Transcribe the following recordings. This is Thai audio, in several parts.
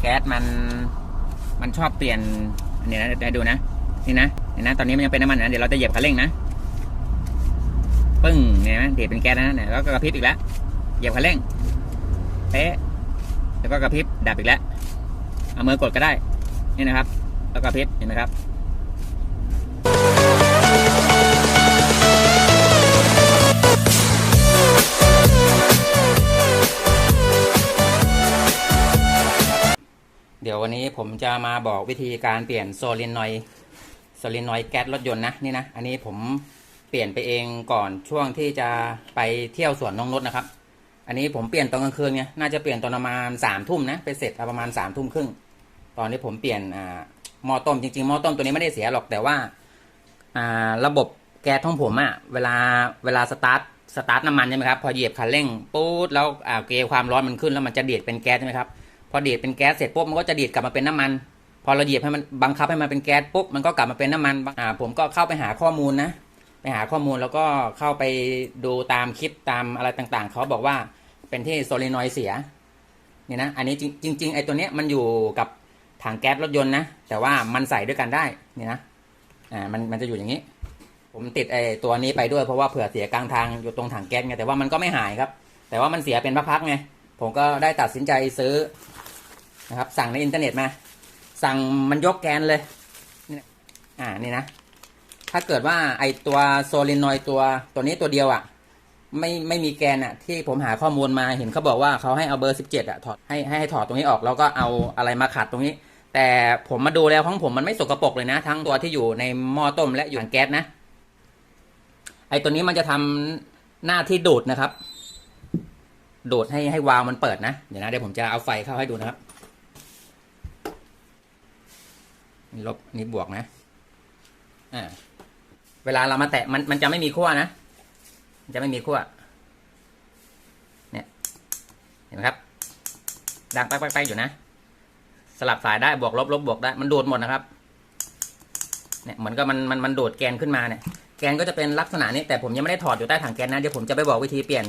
แก๊สมันมันชอบเปลี่ยนอันนี้นะเดี๋ยวดูนะนี่นะนี่นะตอนนี้มันยังเป็นน้ำมันนะเดี๋ยวเราจะเหยียบคันเร่งนะปึ้งเนี่ยนะเดี๋ยวเป็นแก๊สนะเนี่ยแล้วก็กระพริบอีกแล้วเหยียบคันเร่งเป๊ะแล้วก็กระพริบดับอีกแล้วเอามือกดก็ได้นี่นะครับ แล้วก็กระพริบเห็นไหมครับ เดี๋ยววันนี้ผมจะมาบอกวิธีการเปลี่ยนโซลินอยด์โซลินอยด์แก๊สรถยนต์นะนี่นะ อันนี้ผมเปลี่ยนไปเองก่อนช่วงที่จะไปเที่ยวสวนน้องรถนะครับ อันนี้ผมเปลี่ยนตอนกลางคืนไงน่าจะเปลี่ยนตอนประมาณสามทุ่มนะไปเสร็จประมาณสามทุ่มครึ่งตอนที่ผมเปลี่ยนอ่าหม้อต้มจริงๆหม้อต้มตัวนี้ไม่ได้เสียหรอกแต่ว่าอ่าระบบแก๊สของผมอะเวลาเวลาสตาร์ทสตาร์ทน้ำมันใช่ไหมครับพอเหยียบคันเร่งปุ๊บแล้วอ่าเกลความร้อนมันขึ้นแล้วมันจะเดียดเป็นแก๊สใช่ไหมครับ พอดีดเป็นแก๊สเสร็จปุ๊บมันก็จะดีดกลับมาเป็นน้ำมัน พอเราเหยียบให้มันบังคับให้มันเป็นแก๊สปุ๊บมันก็กลับมาเป็นน้ำมันอ่าผมก็เข้าไปหาข้อมูลนะ ไปหาข้อมูลแล้วก็เข้าไปดูตามคลิปตามอะไรต่างๆ เขาบอกว่าเป็นที่โซลินอยด์เสียนี่นะอันนี้จริงจริงๆไอ้ตัวเนี้ยมันอยู่กับถังแก๊สรถยนต์นะแต่ว่ามันใส่ด้วยกันได้นี่นะอ่ามันมันจะอยู่อย่างนี้ ผมติดไอ้ตัวนี้ไปด้วยเพราะว่าเผื่อเสียกลางทางอยู่ตรงถังแก๊สไงแต่ว่ามันก็ไม่หายครับ แต่ว่ามันเสียเป็นพักๆไงผมก็ได้ตัดสินใจซื้อ นะครับ สั่งในอินเทอร์เน็ตมา สั่งมันยกแกนเลยนี่นะอ่านี่นะ ถ้าเกิดว่าไอตัวโซลินอยตัวตัวนี้ตัวเดียวอะ่ะไม่ไม่มีแกนอะ่ะ ที่ผมหาข้อมูลมาเห็นเขาบอกว่าเขาให้เอาเบอร์สิบเจ็ดอะถอดให้ให้ให้ถอดตรงนี้ออกแล้วก็เอาอะไรมาขัดตรงนี้ แต่ผมมาดูแล้วของผมมันไม่สกรปรกเลยนะ ทั้งตัวที่อยู่ในหม้อต้มและอยู่ในแก๊สนะไอตัวนี้มันจะทำหน้าที่ดูดนะครับ ดูดให้ให้วาล์วมันเปิดนะ เดี๋ยวนะเดี๋ยวผมจะเอาไฟเข้าให้ดูนะครับ นี่ลบนี่บวกนะอ่าเวลาเรามาแตะมันมันจะไม่มีขั้วนะจะไม่มีขั้วเนี่ยเห็นไหมครับ ดังไปไปไปอยู่นะ สลับสายได้บวกลบลบบวกได้ มันดูดหมดนะครับ เนี่ยเหมือนกับมันมันมันดูดแกนขึ้นมาเนี่ยแกนก็จะเป็นลักษณะนี้แต่ผมยังไม่ได้ถอดอยู่ใต้ถังแก๊สนะเดี๋ยวผมจะไปบอกวิธีเปลี่ยน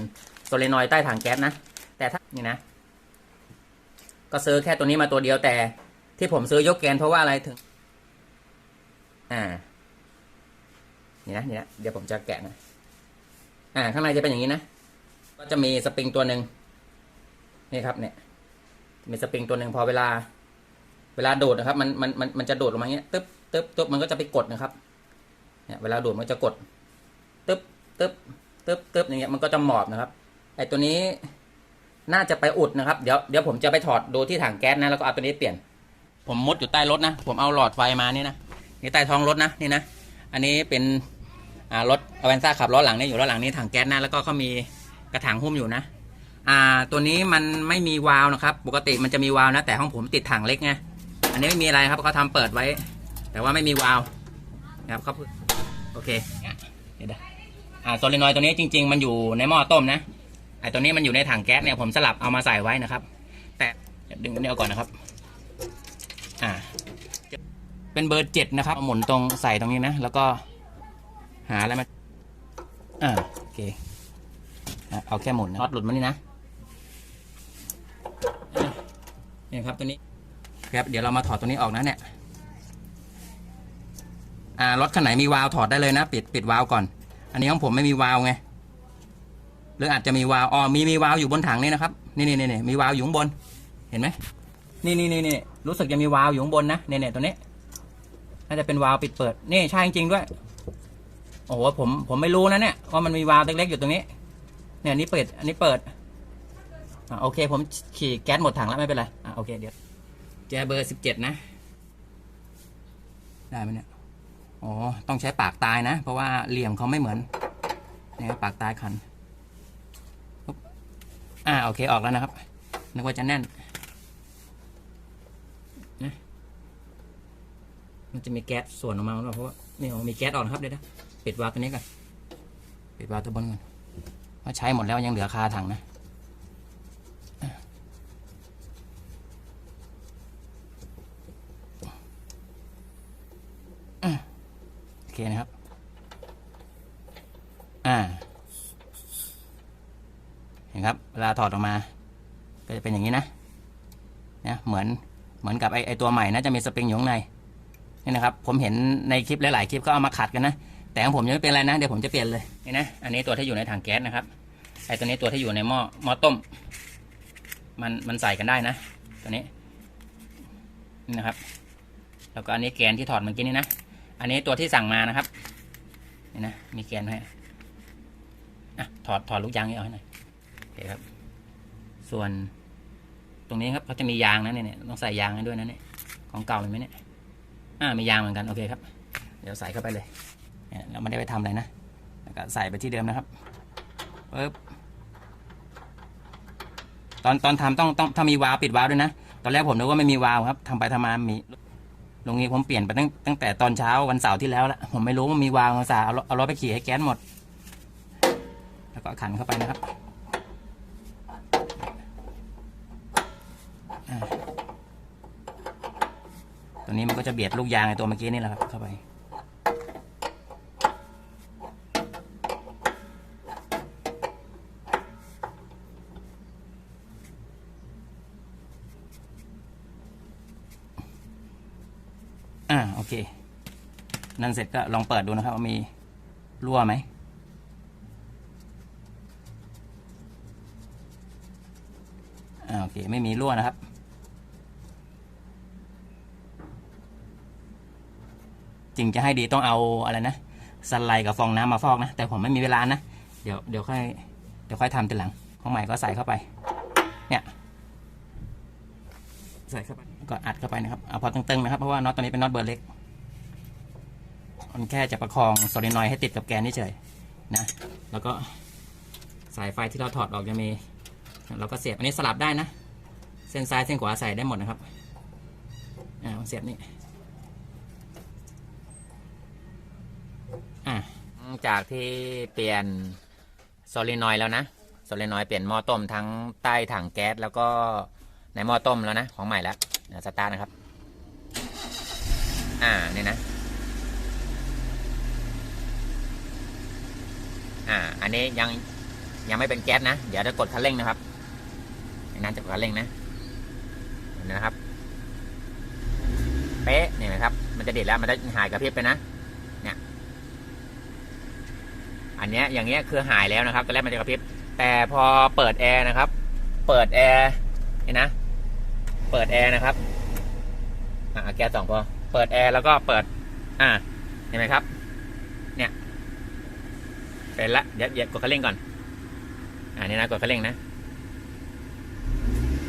โซเลนอยด์ใต้ถังแก๊สนะแต่ถ้านี่นะ ก็ซื้อแค่ตัวนี้มาตัวเดียวแต่ ที่ผมซื้อยกแกนเพราะว่าอะไรถึง อ่านี่นะนี่นะเดี๋ยวผมจะแกะนะ อ่า ข้างในจะเป็นอย่างนี้นะ ก็จะมีสปริงตัวหนึ่งนี่ครับ เนี่ย มีสปริงตัวหนึ่งพอเวลา เวลาโดดนะครับ มันมันมันมันจะโดดลงมาอย่างเงี้ยตึ๊บตึ๊บตึ๊บมันก็จะไปกดนะครับ เนี่ย เวลาโดดมันจะกดตึ๊บตึ๊บตึ๊บตึ๊บอย่างเงี้ยมันก็จะหมอบนะครับ ไอตัวนี้น่าจะไปอุดนะครับ เดี๋ยวเดี๋ยวผมจะไปถอดดูที่ถังแก๊สนะ แล้วก็เอาตัวนี้เปลี่ยน ผมมุดอยู่ใต้รถนะ ผมเอาหลอดไฟมาเนี่ยนะ นี่ใต้ท้องรถนะนี่นะอันนี้เป็นรถอเวนซ่าขับล้อหลังนี่อยู่ล้อหลังนี่ถังแก๊สนะแล้วก็เขามีกระถางหุ้มอยู่นะอ่าตัวนี้มันไม่มีวาล์วนะครับ ปกติมันจะมีวาล์วนะแต่ห้องผมติดถังเล็กไงอันนี้ไม่มีอะไรครับเขาทำเปิดไว้ แต่ว่าไม่มีวาล์วนะครับเขาโอเคเดี๋ยวอ่าโซลินอยตัวนี้จริง ๆ มันอยู่ในหม้อต้มนะไอตัวนี้มันอยู่ในถังแก๊สเนี่ยผมสลับเอามาใส่ไว้นะครับ แต่ดึงตัวนี้ออกก่อนนะครับ อ่า เป็นเบอร์เจ็ดนะครับหมุนตรงใส่ตรงนี้นะ แล้วก็หาอะไรมาอ่าโอเคเอาแค่หมุนนะน็อตหลุดมานี่นะอะนี่ครับตัวนี้ครับเดี๋ยวเรามาถอดตัวนี้ออกนะเนี่ยอ่ารถคันไหนมีวาล์วถอดได้เลยนะ ปิดปิดวาล์วก่อน อันนี้ของผมไม่มีวาล์วไงหรืออาจจะมีวาล์วอ๋อมีมีวาล์วอยู่บนถังนี่นะครับนี่นี่นี่มีวาล์วอยู่ข้างบน เห็นไหมนี่นี่นี่นี่รู้สึกจะมีวาล์วอยู่ข้างบนนะเนี่ยเนี่ยตัวนี้ น่าจะเป็นวาล์วปิดเปิด นี่ใช่จริงๆด้วย โอ้โหผมผมไม่รู้นะเนี่ยว่ามันมีวาล์วเล็กๆอยู่ตรงนี้ เนี่ยนี้เปิด อันนี้เปิดอ่าโอเค ผมขี่แก๊สหมดถังแล้วไม่เป็นไรอ่าโอเคเดี๋ยวแจเบอร์สิบเจ็ดนะ ได้ไหมเนี่ยอ๋อต้องใช้ปากตายนะ เพราะว่าเหลี่ยมเขาไม่เหมือนเนี่ยปากตายคันอ่าโอเคออกแล้วนะครับนึกว่าจะแน่นนะ มันจะมีแก๊สส่วนออกมาเพราะว่านี่มีแก๊สออกนครับเดี๋ยวนะปิดวาล์วตัวนี้ก่อนปิดวาล์วตัวบนก่อนว่าใช้หมดแล้วยังเหลือคาถังนะอะอะโอเคนะครับ อ่า เห็นครับ เวลาถอดออกมา ก็จะเป็นอย่างนี้นะนะเหมือนเหมือนกับไอไอตัวใหม่นะจะมีสปริงอยู่ข้างใน นี่นะครับ ผมเห็นในคลิปหลายๆคลิปก็เอามาขัดกันนะ แต่ของผมยังไม่เป็นไรนะ เดี๋ยวผมจะเปลี่ยนเลยนี่นะ อันนี้ตัวที่อยู่ในถังแก๊สนะครับ ไอตัวนี้ตัวที่อยู่ในหม้อหม้อต้ม มันมันใส่กันได้นะ ตัวนี้นี่นะครับ แล้วก็อันนี้แกนที่ถอดเมื่อกี้นี่นะ อันนี้ตัวที่สั่งมานะครับ นี่นะ มีแกนให้อะถอดถอดลูกยางนี้ออกให้หน่อยโอเคครับ ส่วนตรงนี้ครับเขาจะมียางนะเนี่ยต้องใส่ยางให้ด้วยนะเนี่ยของเก่ามีไหมเนี่ย อ่ามียางเหมือนกันโอเคครับ เดี๋ยวใส่เข้าไปเลยเนี่ยเราไม่ได้ไปทำอะไรนะแล้วก็ใส่ไปที่เดิมนะครับปึ๊บตอนตอนทำต้องต้องถ้ามีวาล์วปิดวาล์วด้วยนะ ตอนแรกผมนึกว่าไม่มีวาล์วครับทำไปทำมามีตรงนี้ผมเปลี่ยนไปตั้งตั้งแต่ตอนเช้าวันเสาร์ที่แล้วละผมไม่รู้ว่ามีวาล์วภาษาห์เอารถเอารถไปขี่ให้แก๊สหมด แล้วก็ขันเข้าไปนะครับ ตัวนี้มันก็จะเบียดลูกยางในตัวเมื่อกี้นี่แหละครับเข้าไป อ่าโอเค นั่นเสร็จก็ลองเปิดดูนะครับว่ามีรั่วไหมอ่าโอเค ไม่มีรั่วนะครับ จริงจะให้ดีต้องเอาอะไรนะสไลด์กับฟองน้ำมาฟอกนะ แต่ผมไม่มีเวลานะ เดี๋ยวเดี๋ยวค่อยเดี๋ยวค่อยทำทีหลัง ของใหม่ก็ใส่เข้าไป เนี่ยใส่เข้าไปก็อัดเข้าไปนะครับ เอาพอตึงๆนะครับ เพราะว่าน็อตตัวนี้เป็นน็อตเบอร์เล็ก มันแค่จะประคองโซลินอยให้ติดกับแกนนี่เฉยนะ แล้วก็สายไฟที่เราถอดออกจะมี เราก็เสียบ อันนี้สลับได้นะ เส้นซ้ายเส้นขวาใส่ได้หมดนะครับ อ่าเสียบนี่ อะจากที่เปลี่ยนโซลินอยด์แล้วนะโซลินอยด์เปลี่ยนหม้อต้มทั้งใต้ถังแก๊สแล้วก็ในหม้อต้มแล้วนะ ของใหม่แล้วสตาร์ทนะครับ อ่านี่นะ อ่า อันนี้ยังยังไม่เป็นแก๊สนะ เดี๋ยวจะกดคันเร่งนะครับนนั้นจะกดคันเร่งนะเห็นนะครับ เป๊ะนี่นะครับ มันจะเด็ดแล้วมันจะหายกระพริบไปนะ อันเนี้ยอย่างเงี้ยคือหายแล้วนะครับตอนแรกมันจะกระพริบแต่พอเปิดแอร์นะครับ เปิดแอร์เห็นนะ เปิดแอร์นะครับอ่าแกสองพอเปิดแอร์แล้วก็เปิด อ่าเห็นไหมครับ เนี่ยเป็นละเดี๋ยวเดี๋ยวกดคันเร่งก่อนอ่านี่นะกดคันเร่งนะ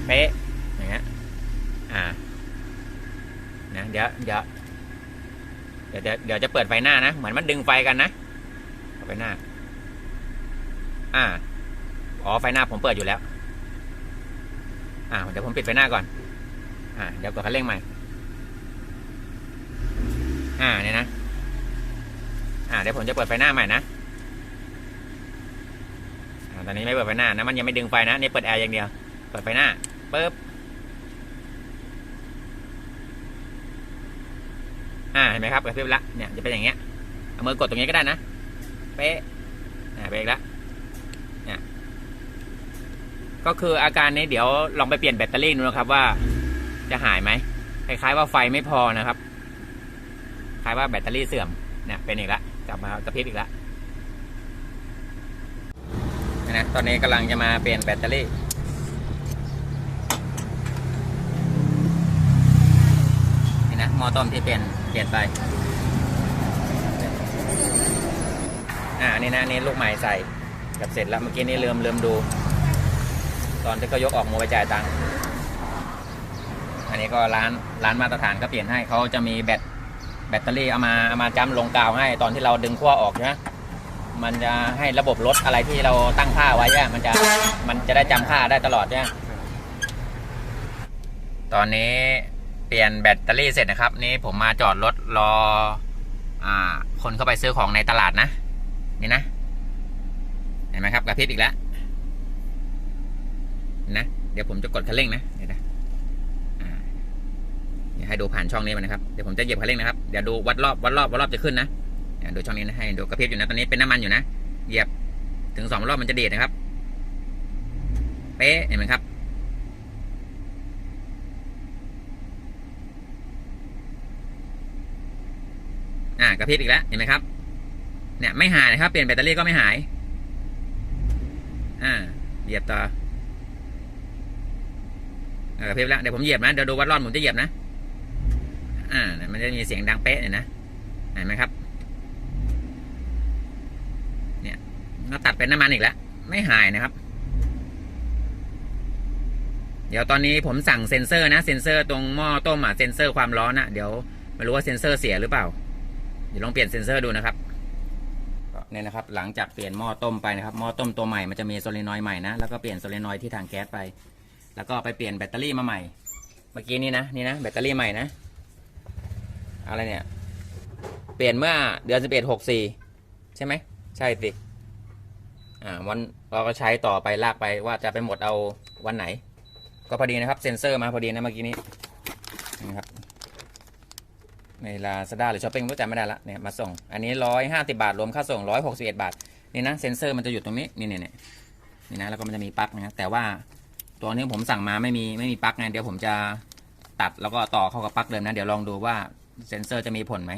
เป๊ะอย่างเงี้ยอ่านะเดี๋ยวเดี๋ยวเดี๋ยวเดี๋ยวจะเปิดไฟหน้านะ เหมือนมันดึงไฟกันนะ ไฟหน้า อ่า อ๋อ ไฟหน้าผมเปิดอยู่แล้ว อ่า เดี๋ยวผมปิดไฟหน้าก่อน อ่า เดี๋ยวกดคันเร่งใหม่ อ่า เนี่ยนะ อ่า เดี๋ยวผมจะเปิดไฟหน้าใหม่นะ อ่า ตอนนี้ไม่เปิดไฟหน้านะ มันยังไม่ดึงไฟนะ นี่เปิดแอร์อย่างเดียว เปิดไฟหน้าปึ๊บอ่า เห็นไหมครับกระพริบละเนี่ยจะเป็นอย่างเงี้ยเอามือกดตรงนี้ก็ได้นะ เป๊ะอ่าเป๊ะอีกแล้วเนี่ยก็คืออาการนี้เดี๋ยวลองไปเปลี่ยนแบตเตอรี่ดูนะครับว่าจะหายไหมคล้ายๆว่าไฟไม่พอนะครับ คล้ายว่าแบตเตอรี่เสื่อมเนี่ยเป็นอีกแล้วกลับมากระพริบอีกแล้วนะตอนนี้กำลังจะมาเปลี่ยนแบตเตอรี่นี่นะมอต้มที่เปลี่ยนเปลี่ยนไป อ่านี่นะนี่ลูกใหม่ใส่กับเสร็จแล้วเมื่อกี้นี่ลืมลืมดู ตอนที่เขายกออกมาไปจ่ายตังค์อันนี้ก็ร้านร้านมาตรฐานก็เปลี่ยนให้เขาจะมีแบตแบตเตอรี่เอามาเอามาจ้ำลงกาวให้ตอนที่เราดึงขั้วออกใช่ไหมมันจะให้ระบบรถอะไรที่เราตั้งค่าไว้เนี่ยมันจะมันจะได้จำค่าได้ตลอดเนี่ยตอนนี้เปลี่ยนแบตเตอรี่เสร็จนะครับ นี่ผมมาจอดรถรออคนเข้าไปซื้อของในตลาดนะ นี่นะเห็นไหมครับกระพริบอีกแล้วนะเดี๋ยวผมจะกดคันเร่งนะเดี๋ยวนะให้ดูผ่านช่องนี้มันนะครับเดี๋ยวผมจะเหยียบคันเร่งนะครับเดี๋ยวดูวัดรอบวัดรอบวัดรอบจะขึ้นนะดูช่องนี้นะให้ดูกระพริบอยู่นะตอนนี้เป็นน้ำมันอยู่นะเหยียบถึงสองรอบมันจะเดีดนะครับ เป๊ะเห็นไหมครับอ่ากระพริบอีกแล้วเห็นไหมครับ เนี่ยไม่หายนะครับ เปลี่ยนแบตเตอรี่ก็ไม่หาย อ่าเหยียบต่ออ่ากระพริบแล้วเดี๋ยวผมเหยียบนะเดี๋ยวดูวัดรอบผมจะเหยียบนะ อ่า มันจะมีเสียงดังเป๊ะเลยนะเห็นไหมครับ เนี่ยเราตัดเป็นน้ำมันอีกแล้ว ไม่หายนะครับ เดี๋ยวตอนนี้ผมสั่งเซ็นเซอร์นะเซ็นเซอร์ตรงหม้อต้มอะเซ็นเซอร์ความร้อนนะเดี๋ยวไม่รู้ว่าเซ็นเซอร์เสียหรือเปล่าเดี๋ยวลองเปลี่ยนเซ็นเซอร์ดูนะครับ เนี่ยนะครับหลังจากเปลี่ยนหม้อต้มไปนะครับหม้อต้มตัวใหม่มันจะมีโซลินอยด์ใหม่นะแล้วก็เปลี่ยนโซลินอยด์ที่ทางแก๊สไป แล้วก็ไปเปลี่ยนแบตเตอรี่มาใหม่ เมื่อกี้นี้นะนี่นะแบตเตอรี่ใหม่นะอะไรเนี่ยเปลี่ยนเมื่อเดือนสิบเอ็ดหกสี่ใช่ไหมใช่สิอ่าวันเราก็ใช้ต่อไปลากไปว่าจะไปหมดเอาวันไหน ก็พอดีนะครับเซ็นเซอร์มาพอดีนะเมื่อกี้นี้นะครับ ในลาซาด้าหรือช้อปปิ้งรู้จำไม่ได้ละเนี่ยมาส่ง อันนี้ร้อยห้าสิบาท รวมค่าส่งร้อยหกสิบเอ็ดบาท นี่นะเซ็นเซอร์มันจะอยู่ตรงนี้ นี่นี่นี่นี่นะแล้วก็มันจะมีปลั๊กนะแต่ว่าตัวนี้ผมสั่งมาไม่มีไม่มีปลั๊กไงเดี๋ยวผมจะตัดแล้วก็ต่อเข้ากับปลั๊กเดิมนะเดี๋ยวลองดูว่าเซ็นเซอร์จะมีผลไหม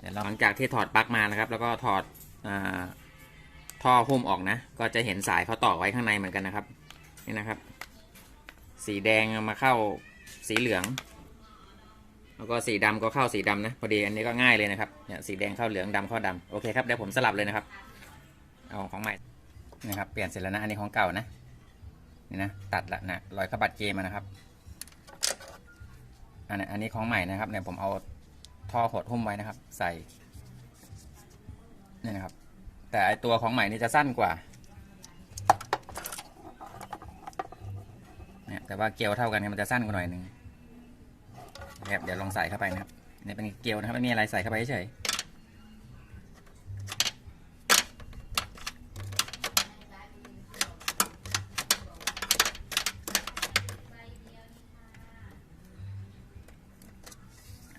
เดี๋ยวหลังจากที่ถอดปลั๊กมานะครับ แล้วก็ถอดอท่อหุ้มออกนะ ก็จะเห็นสายเขาต่อไว้ข้างในเหมือนกันนะครับ นี่นะครับ สีแดงมาเข้าสีเหลือง แล้วก็สีดำก็เข้าสีดำนะพอดีอันนี้ก็ง่ายเลยนะครับเนี่ยสีแดงเข้าเหลืองดำเข้าดำโอเคครับเดี๋ยวผมสลับเลยนะครับเอาของใหม่นะครับเปลี่ยนเสร็จแล้วนะอันนี้ของเก่านะนี่นะตัดละนะรอยขบัดเกมมานะครับอันนี้อันนี้ของใหม่นะครับเนี่ยผมเอาท่อหดหุ้มไว้นะครับ ใส่นี่นะครับ แต่ไอตัวของใหม่นี่จะสั้นกว่าเนี่ยแต่ว่าเกลียวเท่ากันมันจะสั้นกว่าหน่อยนึง นะครับเดี๋ยวลองใส่เข้าไปนะครับนี่เป็นเกลียวนะครับไม่มีอะไรใส่เข้าไปเฉย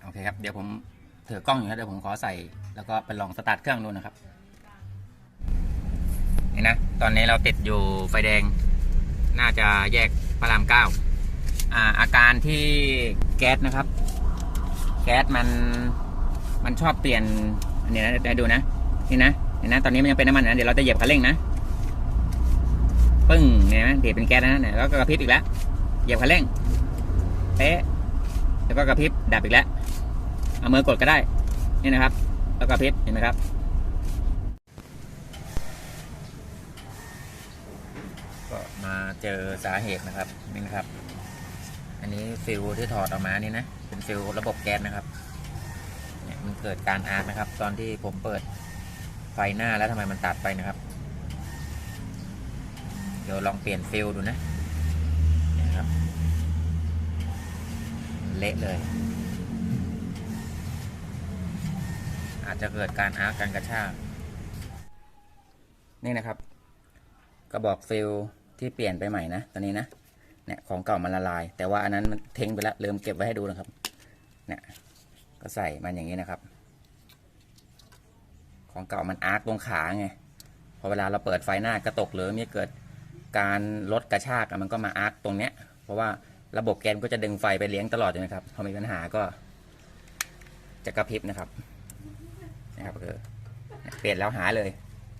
โอเคครับเดี๋ยวผมถือกล้องอยู่นะเดี๋ยวผมขอใส่แล้วก็ไปลองสตาร์ทเครื่องดูนะครับนี่นะตอนนี้เราติดอยู่ไฟแดงน่าจะแยกพระรามเก้า อาอาการที่แก๊สนะครับ แก๊สมันมันชอบเปลี่ยนอันนี้นะเดี๋ยวดูนะนี่นะนี่นะตอนนี้มันยังเป็นน้ำมันนะเดี๋ยวเราจะเหยียบคันเร่งนะปึ้งเนี่ยนะเดี๋ยวเป็นแก๊สนะเนี่ยแล้วก็กระพริบอีกแล้วเหยียบคันเร่งเป๊ะแล้วก็กระพริบดับอีกแล้วเอามือกดก็ได้นี่นะครับ แล้วก็กระพริบเห็นไหมครับก็มาเจอสาเหตุนะครับนี่นะครับ อันนี้ฟิลที่ถอดออกมานี่นะ เป็นฟิลระบบแก๊สนะครับเนี่ยมันเกิดการอาร์คนะครับ ตอนที่ผมเปิดไฟหน้าแล้วทำไมมันตัดไปนะครับ เดี๋ยวลองเปลี่ยนฟิลดูนะนี่ยครับเละเลย อาจจะเกิดการอาร์คการกระชากนี่นะครับ กระบอกฟิลที่เปลี่ยนไปใหม่นะ ตอนนี้นะ เนี่ยของเก่ามันละลาย แต่ว่าอันนั้นมันเทงไปแล้วลืมเก็บไว้ให้ดูนะครับ เนี่ยก็ใส่มันอย่างนี้นะครับ ของเก่ามันอาร์คตรงขาไงพอเวลาเราเปิดไฟหน้ากระตกหรือมีเกิดการลดกระชากมันก็มาอาร์คตรงเนี้ย เพราะว่าระบบแกนก็จะดึงไฟไปเลี้ยงตลอดเลยนะครับพอมีปัญหาก็ จะกระพริบนะครับนะครับคือเปลี่ยนแล้วหายเลย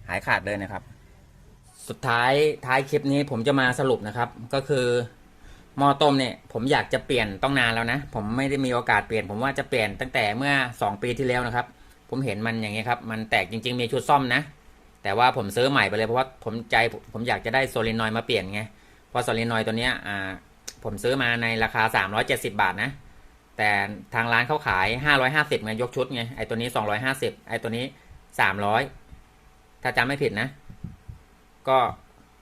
หายขาดเลยนะครับ สุดท้ายท้ายคลิปนี้ผมจะมาสรุปนะครับ ก็คือหม้อต้มเนี่ยผมอยากจะเปลี่ยนต้องนานแล้วนะ ผมไม่ได้มีโอกาสเปลี่ยน ผมว่าจะเปลี่ยนตั้งแต่เมื่อ 2 ปีที่แล้วนะครับ ผมเห็นมันอย่างนี้ครับ มันแตกจริง ๆ มีชุดซ่อมนะ แต่ว่าผมซื้อใหม่ไปเลยเพราะว่าผมใจผมอยากจะได้โซลินอยด์มาเปลี่ยนไงเพราะโซลินอยด์ตัวเนี้ยอ่าผมซื้อมาในราคา 370 บาทนะ แต่ทางร้านเขาขาย 550ไงยกชุดไงไอตัวนี้ 250ไอตัวนี้ 300 ถ้าจำไม่ผิดนะ ก็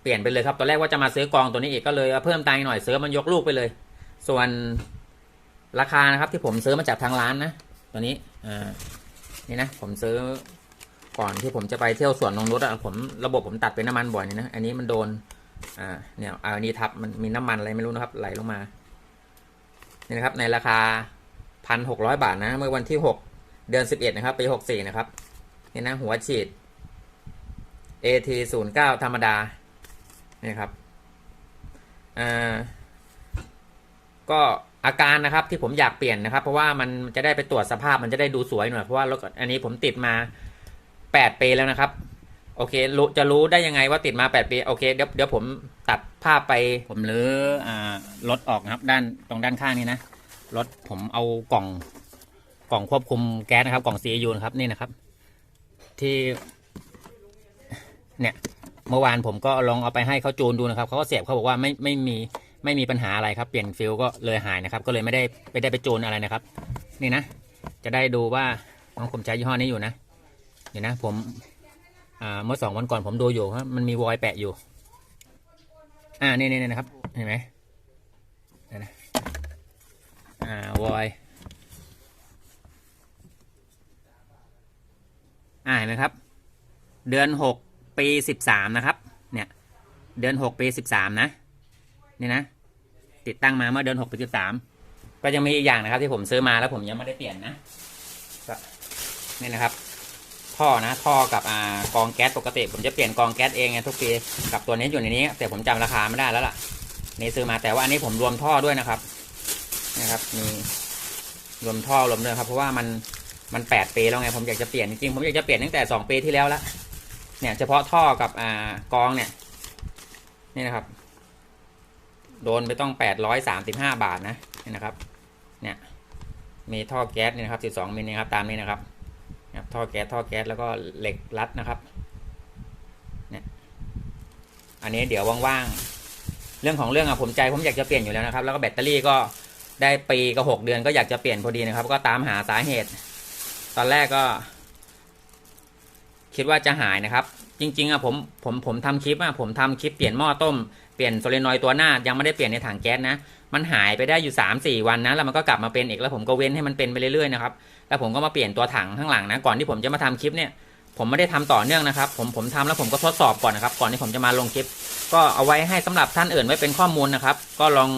เปลี่ยนไปเลยครับ ตอนแรกว่าจะมาซื้อกองตัวนี้อีกก็เลยเอาเพิ่มตังค์หน่อยซื้อมันยกลูกไปเลย ส่วนราคานะครับที่ผมซื้อมาจากทางร้านนะ ตัวนี้อ่านี่นะ ผมซื้อก่อนที่ผมจะไปเที่ยวสวนนงนุชอะผมระบบผมตัดเป็นน้ำมันบ่อยนี่นะ อันนี้มันโดน อ่า เนี่ยเอาอันนี้ทับมันมีน้ำมันอะไรไม่รู้นะครับ ไหลลงมา นี่นะครับ ในราคาพันหกร้อยบาทนะ เมื่อวันที่หกเดือนสิบเอ็ดนะครับปีหกสี่นะครับ นี่นะหัวฉีด AT 0 9ธรรมดานี่ครับอ่าก็อาการนะครับที่ผมอยากเปลี่ยนนะครับ เพราะว่ามันจะได้ไปตรวจสภาพมันจะได้ดูสวยหน่อยเพราะว่ารถอันนี้ผมติดมาแปดปีแล้วนะครับ โอเครู้จะรู้ได้ยังไงว่าติดมาแปดปีโอเคเดี๋ยวเดี๋ยวผมตัดภาพไปผมรื้ออ่ารถออกนะครับ ด้านตรงด้านข้างนี้นะรถผมเอากล่องกล่องควบคุมแก๊สนะครับ กล่อง CU นะครับนี่นะครับ ที่ เนี่ยเมื่อวานผมก็ลองเอาไปให้เขาจูนดูนะครับเขาก็เสียบเขาบอกว่าไม่ไม่มีไม่มีปัญหาอะไรครับ เปลี่ยนฟิลก็เลยหายนะครับ ก็เลยไม่ได้ไม่ได้ไปจูนอะไรนะครับ นี่นะ จะได้ดูว่าน้องผมใช้ยี่ห้อนี้อยู่นะเดี๋ยวนะผมอ่าเมื่อสองวันก่อนผมดูอยู่ว่ามันมีวอยแปะอยู่ อ่านี่นี่นะครับเห็นไหมนะอ่าวอยอ่าเห็นไหมครับ เดือนหก ปีสิบสามนะครับ เนี่ย เดือนหกปีสิบสามนะ นี่นะ ติดตั้งมาเมื่อเดือนหกปีสิบสามก็ยังมีอีกอย่างนะครับ ที่ผมซื้อมาแล้วผมยังไม่ได้เปลี่ยนนะก็นี่นะครับ ท่อนะ ท่อกับอ่ากองแก๊สปกติ ผมจะเปลี่ยนกองแก๊สเองไงทุกปีกับตัวนี้อยู่ในนี้ แต่ผมจำราคาไม่ได้แล้วล่ะ นี่ซื้อมาแต่ว่าอันนี้ผมรวมท่อด้วยนะครับนะครับมีรวมท่อรวมด้วยครับ เพราะว่ามันมันแปดปีแล้วไงผมอยากจะเปลี่ยนจริงๆผมอยากจะเปลี่ยนตั้งแต่สองปีที่แล้วละ เนี่ยเฉพาะท่อกับอ่ากองเนี่ยนี่นะครับ โดนไปต้องแปดร้อยสามสิบห้าบาทนะนี่นะครับ เนี่ยมีท่อแก๊สนี่นะครับสิบสองมิลนะครับตามนี้นะครับนะครับท่อแก๊สท่อแก๊สแล้วก็เหล็กรัดนะครับเนี่ยอันนี้เดี๋ยวว่างๆเรื่องของเรื่องอะผมใจผมอยากจะเปลี่ยนอยู่แล้วนะครับ แล้วก็แบตเตอรี่ก็ได้ปีกับหกเดือนก็อยากจะเปลี่ยนพอดีนะครับ ก็ตามหาสาเหตุ ตอนแรกก็ คิดว่าจะหายนะครับ จริงๆอะผมผมผมทำคลิปอะผมทำคลิปเปลี่ยนหม้อต้มเปลี่ยนโซเลนอยด์ตัวหน้ายังไม่ได้เปลี่ยนในถังแก๊สนะ มันหายไปได้อยู่3าสี่วันนะแล้วมันก็กลับมาเป็นอีกแล้วผมก็เว้นให้มันเป็นไปเรื่อยๆนะครับแล้วผมก็มาเปลี่ยนตัวถังข้างหลังนะก่อนที่ผมจะมาทำคลิปเนี่ยผมไม่ได้ทำต่อเนื่องนะครับ ผมผมทำแล้วผมก็ทดสอบก่อนนะครับก่อนที่ผมจะมาลงคลิป ก็เอาไว้ให้สำหรับท่านอื่นไว้เป็นข้อมูลนะครับ ก็ลอง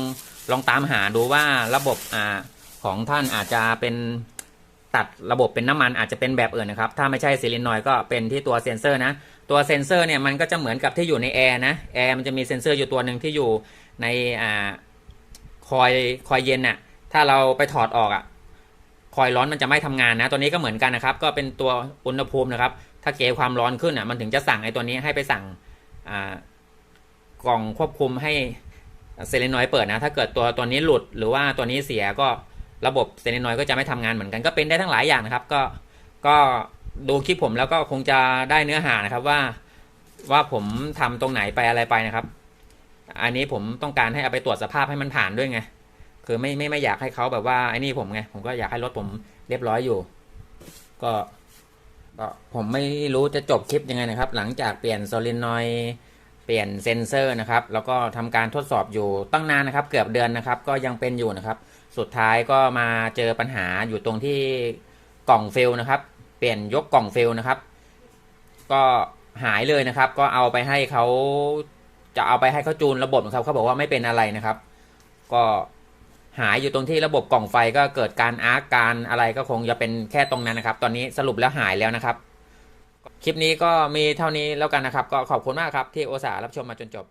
ลองตามหาดูว่าระบบอ่าของท่านอาจจะเป็น ตัดระบบเป็นน้ำมันอาจจะเป็นแบบอื่นนะครับ ถ้าไม่ใช่ซิลินอยก็เป็นที่ตัวเซนเซอร์นะ ตัวเซนเซอร์เนี่ยมันก็จะเหมือนกับที่อยู่ในแอร์นะ แอร์มันจะมีเซนเซอร์อยู่ตัวหนึ่งที่อยู่ในอ่าคอยคอยเย็นน่ะ ถ้าเราไปถอดออกอะคอยร้อนมันจะไม่ทำงานนะ ตัวนี้ก็เหมือนกันนะครับ ก็เป็นตัวอุณหภูมินะครับ ถ้าเกความร้อนขึ้นอะ มันถึงจะสั่งไอ้ตัวนี้ให้ไปสั่งอ่ากล่องควบคุมให้เซเลนอยเปิดนะ ถ้าเกิดตัวตัวนี้หลุดหรือว่าตัวนี้เสียก็ ระบบเซเลนอยก็จะไม่ทำงานเหมือนกันก็เป็นได้ทั้งหลายอย่างนะครับ ก็ก็ดูคลิปผมแล้วก็คงจะได้เนื้อหานะครับว่าว่าผมทำตรงไหนไปอะไรไปนะครับ อันนี้ผมต้องการให้เอาไปตรวจสภาพให้มันผ่านด้วยไงคือไม่ไม่ไม่อยากให้เขาแบบว่าไอ้นี่ผมไงผมก็อยากให้รถผมเรียบร้อยอยู่ ก็ก็ผมไม่รู้จะจบคลิปยังไงนะครับ หลังจากเปลี่ยนโซลินอยเปลี่ยนเซนเซอร์นะครับ แล้วก็ทำการทดสอบอยู่ตั้งนานนะครับ เกือบเดือนนะครับ ก็ยังเป็นอยู่นะครับ สุดท้ายก็มาเจอปัญหาอยู่ตรงที่กล่องเฟลนะครับ เปลี่ยนยกกล่องเฟลนะครับ ก็หายเลยนะครับ ก็เอาไปให้เขาจะเอาไปให้เขาจูนระบบนะครับเขาบอกว่าไม่เป็นอะไรนะครับ ก็หายอยู่ตรงที่ระบบกล่องไฟก็เกิดการอาร์กการอะไรก็คงจะเป็นแค่ตรงนั้นนะครับ ตอนนี้สรุปแล้วหายแล้วนะครับ คลิปนี้ก็มีเท่านี้แล้วกันนะครับ ก็ขอบคุณมากครับที่โอสารับชมมาจนจบ